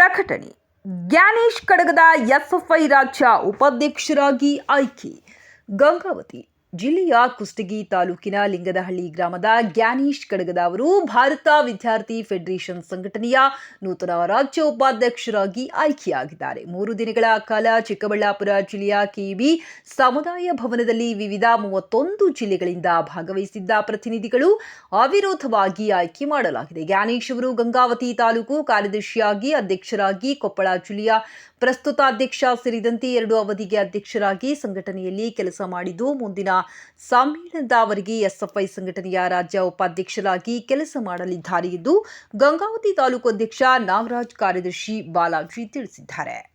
ಪ್ರಕಟಣೆ. ಜ್ಞಾನೇಶ್ ಕಡಗದ ಎಸ್ಎಫ್ಐ ರಾಜ್ಯ ಉಪಾಧ್ಯಕ್ಷರಾಗಿ ಆಯ್ಕೆ. ಗಂಗಾವತಿ. ಜಿಲ್ಲೆಯ ಕುಷ್ಟಗಿ ತಾಲೂಕಿನ ಲಿಂಗದಹಳ್ಳಿ ಗ್ರಾಮದ ಗ್ಯಾನೀಶ್ ಕಡಗದ ಅವರು ಭಾರತ ವಿದ್ಯಾರ್ಥಿ ಫೆಡರೇಷನ್ ಸಂಘಟನೆಯ ನೂತನ ರಾಜ್ಯ ಉಪಾಧ್ಯಕ್ಷರಾಗಿ ಆಯ್ಕೆಯಾಗಿದ್ದಾರೆ. ಮೂರು ದಿನಗಳ ಕಾಲ ಚಿಕ್ಕಬಳ್ಳಾಪುರ ಜಿಲ್ಲೆಯ ಕೆಇಬಿ ಸಮುದಾಯ ಭವನದಲ್ಲಿ ವಿವಿಧ ಮೂವತ್ತೊಂದು ಜಿಲ್ಲೆಗಳಿಂದ ಭಾಗವಹಿಸಿದ್ದ ಪ್ರತಿನಿಧಿಗಳು ಅವಿರೋಧವಾಗಿ ಆಯ್ಕೆ ಮಾಡಲಾಗಿದೆ. ಗ್ಯಾನೀಶ್ ಅವರು ಗಂಗಾವತಿ ತಾಲೂಕು ಕಾರ್ಯದರ್ಶಿಯಾಗಿ ಅಧ್ಯಕ್ಷರಾಗಿ, ಕೊಪ್ಪಳ ಜಿಲ್ಲೆಯ ಪ್ರಸ್ತುತ ಅಧ್ಯಕ್ಷ ಸೇರಿದಂತೆ ಎರಡು ಅವಧಿಗೆ ಅಧ್ಯಕ್ಷರಾಗಿ ಸಂಘಟನೆಯಲ್ಲಿ ಕೆಲಸ ಮಾಡಿದ್ದು, ಮುಂದಿನ ಸಮ್ಮೇಳನದವರೆಗೆ ಎಸ್ಎಫ್ಐ ಸಂಘಟನೆಯ ರಾಜ್ಯ ಉಪಾಧ್ಯಕ್ಷರಾಗಿ ಕೆಲಸ ಮಾಡಲಿದ್ದಾರೆ ಎಂದು ಗಂಗಾವತಿ ತಾಲೂಕು ಅಧ್ಯಕ್ಷ ನಾಗರಾಜ್ ಕಾರ್ಯದರ್ಶಿ ಬಾಲಾಜಿ ತಿಳಿಸಿದ್ದಾರೆ.